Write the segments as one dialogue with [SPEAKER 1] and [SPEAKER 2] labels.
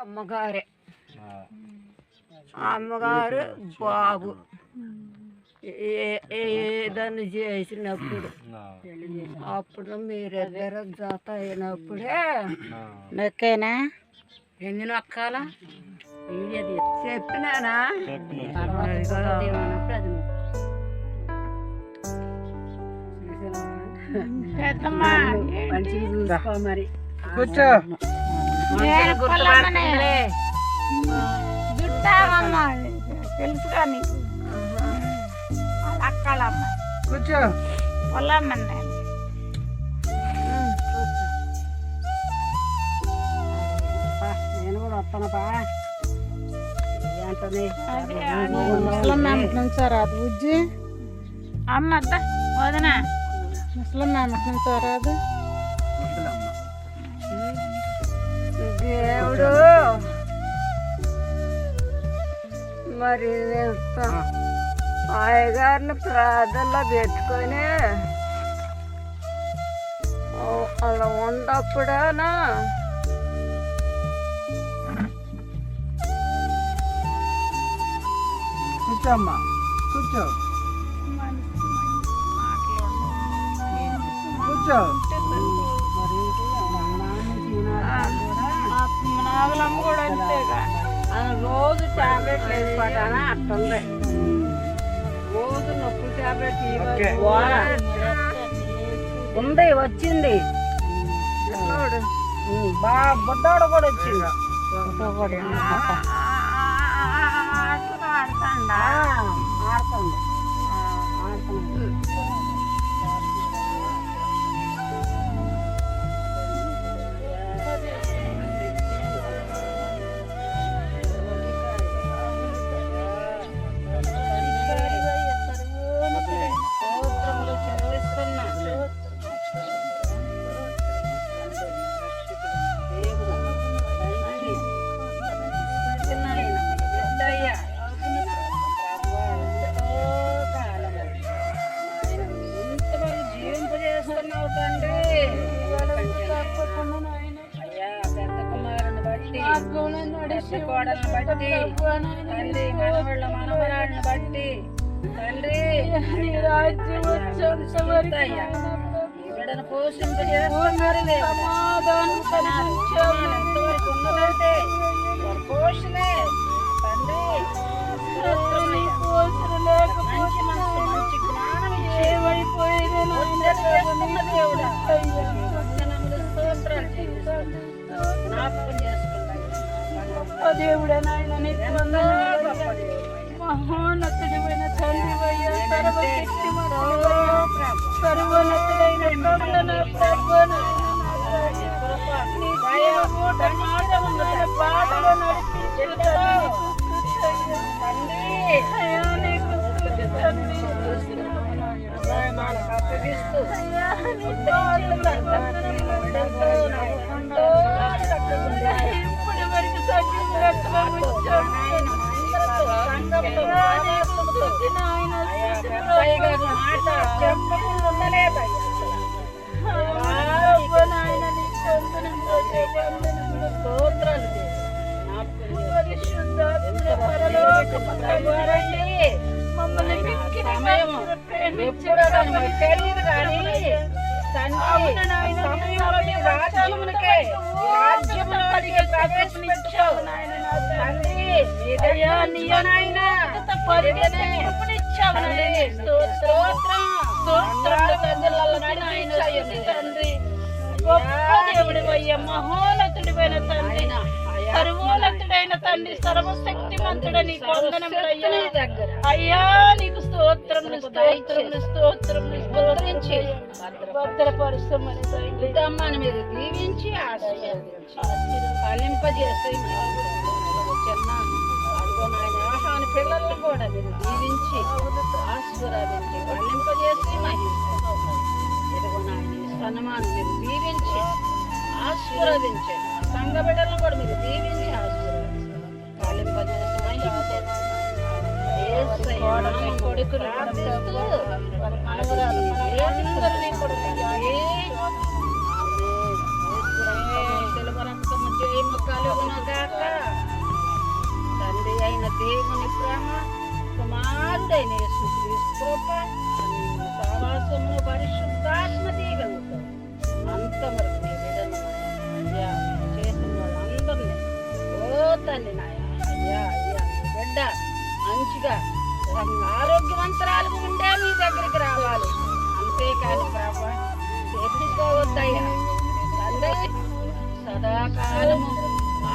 [SPEAKER 1] అమ్మగారే. అమ్మగారు బాబు. ఏ- ఏదైనా చేసినప్పుడు. అప్పుడు మీరిద్దరు జత అయినప్పుడే
[SPEAKER 2] నొక్కేనా? ఎన్ని నొక్కాల?
[SPEAKER 1] చెప్పినానా?
[SPEAKER 2] పెద్దమ్మా
[SPEAKER 1] మంచిగా చూసుకో మరి.
[SPEAKER 3] కూర్చో.
[SPEAKER 2] తెలుసు కానీ అక్కలమ్మ.
[SPEAKER 3] కూర్చో.
[SPEAKER 2] పొలమ్మని నేను.
[SPEAKER 1] కూడా వస్తాను బా ఏంటని
[SPEAKER 2] ముసలమ్మ నుంచారాదు బుజ్జి. అమ్మ అత్త వదన. ముసలమ్మ నుంచారాదు
[SPEAKER 1] దేవుడు మరి ఎంత? అయ్యగారిని ప్రార్థనలో పెట్టుకొని అలా ఉన్నప్పుడేనా?
[SPEAKER 3] కూర్చో. అమ్మా కూర్చో కూర్చో.
[SPEAKER 2] నాగలమ్మ కూడా అంతేగా
[SPEAKER 1] రోజు టాబ్లెట్ వేసుకోవటానా అట్టుంది. రోజు నొప్పి టాబ్లెట్. ఉంది వచ్చింది. పిల్లోడు. ఉమ్, బా బుడ్డోడు కూడా వచ్చింది. ఆడుతుంది ఆడుతుంది బట్టి పెద్ద కోడలను బట్టి తండ్రి మనవాళ్ళ మనవరాళ్ళని బట్టి తండ్రి
[SPEAKER 2] రాజ్యం వచ్చేంత వరకు
[SPEAKER 1] అయ్యా ఈ బిడ్డను పోషింపజేస్తున్నారు ఉన్నదంటే పోషణే తండ్రి. మంచి మనసు మంచి జ్ఞానం ఇచ్చి చేస్తున్న దేవుడా? వందనములు స్తోత్రాలు చెల్లిస్తున్నాను. జ్ఞాపకం
[SPEAKER 2] దేవుడే నాయన నీకు.
[SPEAKER 1] గొప్ప దేవుడు
[SPEAKER 2] మహోన్నతుడివైన తండ్రివయ్యా సర్వోన్నతుడైన నీ నడిపించు
[SPEAKER 1] తెలియదు కానీ తండ్రి
[SPEAKER 2] అవును నాయన,
[SPEAKER 1] సమయంలో నీ రాజ్యమునకే ఈ రాజ్యములోనికి ప్రవేశపెట్టావు
[SPEAKER 2] నాయన. నా
[SPEAKER 1] తండ్రి నీదయ్యా నీయో నాయన. తండ్రి. స్తోత్రం
[SPEAKER 2] స్తోత్రాలు
[SPEAKER 1] తండ్రులలో
[SPEAKER 2] గొప్ప తండ్రి. సర్వోన్నతుడైన తండ్రి సర్వశక్తిమంతుడ నీకు
[SPEAKER 1] దగ్గర.
[SPEAKER 2] అయ్యా నీకు స్తోత్రం స్తోత్రం స్తోత్రం స్తోత్రించి భద్రపరుస్తామని
[SPEAKER 1] బిడ్డమ్మని మీరు దీవించి ఆశీర్వదించి. ఫలింపజేసి చిన్న. అదిగో నాయన ఆహాని పిల్లలను కూడా మీరు దీవించి ఆశీర్వదించి ఫలింపజేసి మహిళ ఇదిగో నాయన సన్మానం మీరు దీవించి ఆశీర్వదించండి. సంఘ బిడ్డలను కూడా మీరు దీవించి
[SPEAKER 2] Yesus Kristus, Bapak. మంచిగా. ఆరోగ్యవంతరాలుగా ఉండే మీ దగ్గరికి రావాలి. అంతేకాదు ప్రభా చేపించుకోవద్దయ్యా తండ్రి సదాకాలము.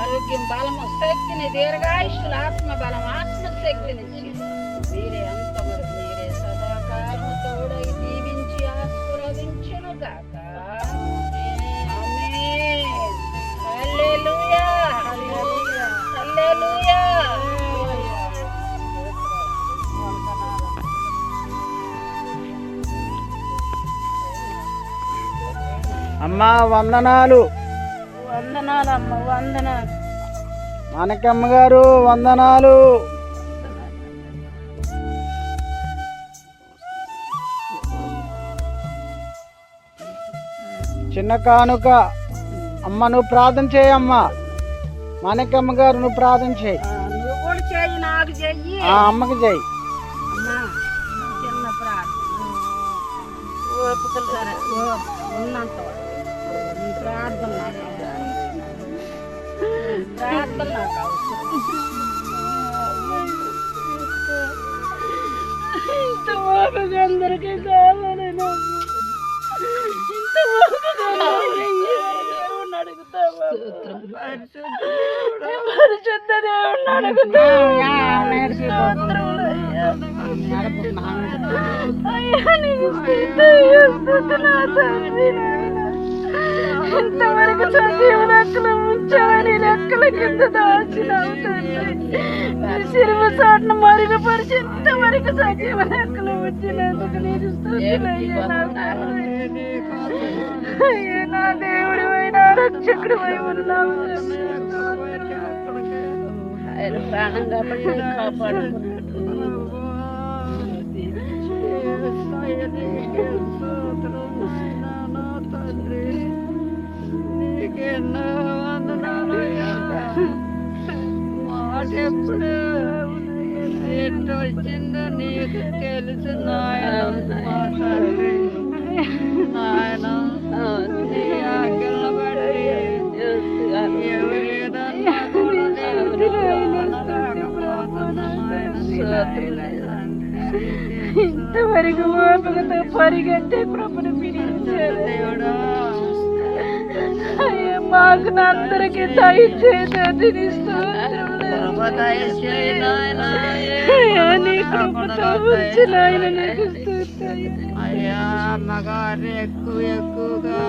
[SPEAKER 2] ఆరోగ్యం బలము శక్తిని దీర్ఘాయుష్యుల ఆత్మ బలం ఆత్మశక్తినిచ్చి మీరే మీరే
[SPEAKER 4] అమ్మా వందనాలు. మాణిక్యమ్మ గారు వందనాలు. చిన్న కానుక అమ్మ నువ్వు ప్రార్థన చేయమ్మా మాణిక్యమ్మ గారు నువ్వు ప్రార్థన చేయి
[SPEAKER 2] ఆ,
[SPEAKER 4] అమ్మకి చేయి
[SPEAKER 2] ఉన్నంత ప్రార్థన నాకు నాకు ఇంత ఓపిక అందరికీ కావాలని ఇంత ఓపిక అందరికీ దేవుణ్ణి అడుగుతావా? పరిశుద్ధ దేవుణ్ణి అడుగుతావా? అయ్యా, నీకు స్థుతి, స్థుతి నా తండ్రి నాయనా. ఇంతవరకు సజీవ లెక్కలు ఉంచావని లెక్కల కింద దాచినావు తండ్రి సిరువు చాటును మరుగుపరిచి ఇంతవరకు సజీవ లెక్కలు ఉంచినందుకు నీకు స్థుతులయ్యా నా తండ్రి. అయ్యా నా దేవుడు అయినా రక్షకుడు ఉన్నావు ఆయన ప్రాణం కాబట్టి కాపాడుకున్నాడు
[SPEAKER 5] ఎప్పుడు ఎట్టు వచ్చిందో నీకు తెలుసు నాయన నాయన నీ ఆజ్ఞలు బట్టి ఎవరేదన్నా కూడా
[SPEAKER 2] ఇంతవరకు ఓపికతో పరిగెట్టే కృపను పిలిచారు
[SPEAKER 5] దేవుడా
[SPEAKER 2] అయ్యా మాకు అందరికి దయచేది
[SPEAKER 5] దయచేయి అయ్యా అమ్మగారు ఎక్కువ ఎక్కువగా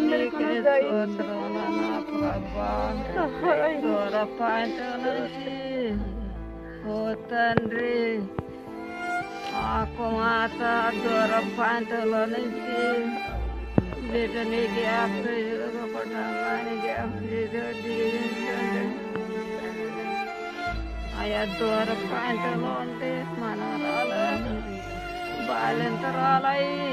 [SPEAKER 5] నీకే స్తోత్రాలు నా ప్రభువా. దూర ప్రాంతం నుంచి ఓ తండ్రి ఆ కుమార్తె దూర ప్రాంతంలో నుంచి బిడ్డని జ్ఞాపకం కుటుంబాన్ని జ్ఞాపకం దీవించండి ఆయా దూర ప్రాంతంలో ఉంటే మనరాలు బాలింతరాలయ్యి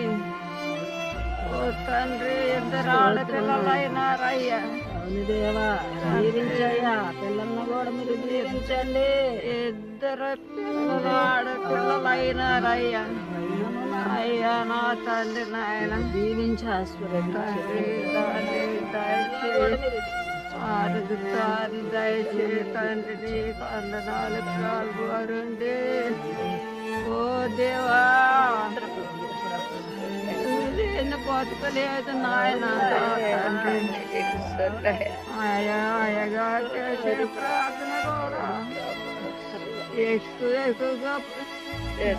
[SPEAKER 5] ఓ తండ్రి ఇద్దరు ఆడపిల్లలైనారయ్యా
[SPEAKER 2] అవును దేవా దీవించయ్యా పిల్లలను కూడా మీరు దీవించండి
[SPEAKER 5] ఇద్దరు ఆడపిల్లలైనారయ్యా అయ్యా నా తండ్రి నాయన.
[SPEAKER 2] దీవించి ఆశీర్వదించండి.
[SPEAKER 5] తండ్రి దయచేసి తండ్రి నీకు అందనాలు కాల్వారుండి ఓ దేవా నేను బతకలేదు నాయన. తండ్రి ఆయా ఆయగా చేసే ప్రార్థన కూడా ఎక్కువ ఎక్కువగా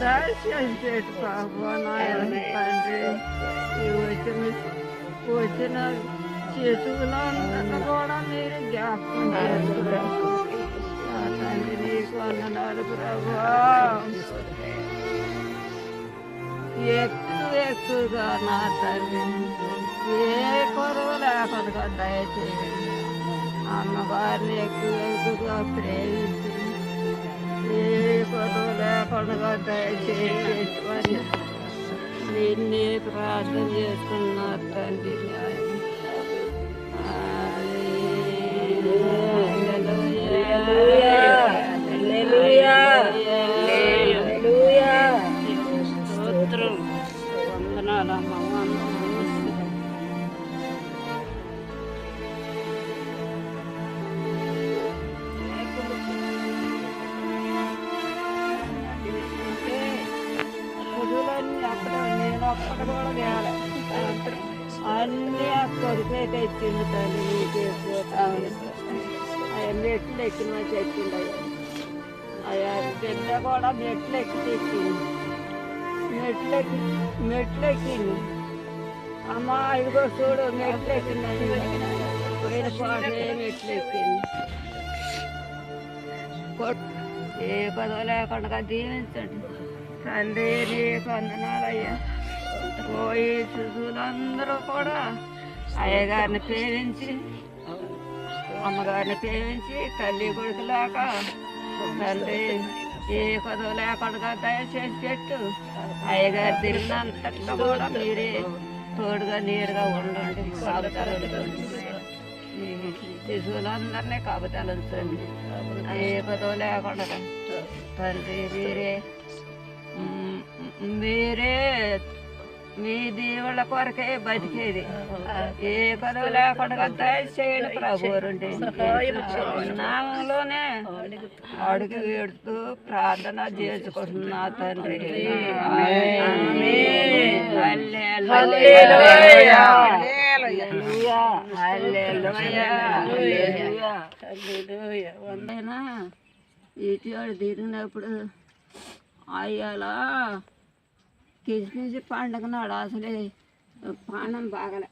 [SPEAKER 5] దర్శనం చేసి ప్రభు నాయన తండ్రి ఈ వచ్చిన వచ్చిన శిశువులందరినీ కూడా మీరు జ్ఞాపకం చేసుకున్నారు నా తండ్రి నీకు వందనాలు ప్రభా ఎక్కువ ఎక్కువగా నా తండ్రి ఏ కొరవ లేకుండా దయచేయండి అమ్మగారిని ఎక్కువ ఎక్కువగా ప్రేమించి ఏ కొరవ లేకుండా దయచేయండి నిన్నే ప్రార్థన చేసుకున్నారు తండ్రి స్తోత్రం అన్నీ ఆ కొరికే తెచ్చింది తల్లి నీకే పోతామని అయ్యా మెట్లు ఎక్కిన తెచ్చింది అయ్యా. బిడ్డ కూడా మెట్లు ఎక్కి తెచ్చింది మెట్లు ఎక్కి మెట్లు ఎక్కింది అమ్మ ఇదిగో చూడు మెట్లు ఎక్కిందని పోయిన పాటే మెట్లు ఎక్కింది ఏ పదవి లేకుండా దీవించండి. తండ్రి నీకు వందనాలయ్యా పోయి శిశువులందరూ కూడా అయ్యగారిని ప్రేమించి అమ్మగారిని ప్రేమించి తల్లి కొడుకు లేక తండ్రి ఏ కొదవ లేకుండా దయచేసి పెట్టు. అయ్యగారు తిరిగినంతట్లో కూడా మీరే తోడుగా నీరుగా ఉండండి. కాపుతాలు శిశువులందరినీ కాపుతాలు ఏ కొదవ లేకుండా తండ్రి మీరే మీరే మీ దేవుళ్ళ కొరకే బతికేది. ఏ పదవి లేకుండా దయచేయండి ప్రభువుండి నామంలోనే అడుగు వేడుతూ ప్రార్థన చేసుకుంటున్నా తండ్రి. ఆమేన్. ఇటీవల తిరిగినప్పుడు అయ్యాలా కిస్మిస్ పండుగ నాడు అసలే పానం బాగలే.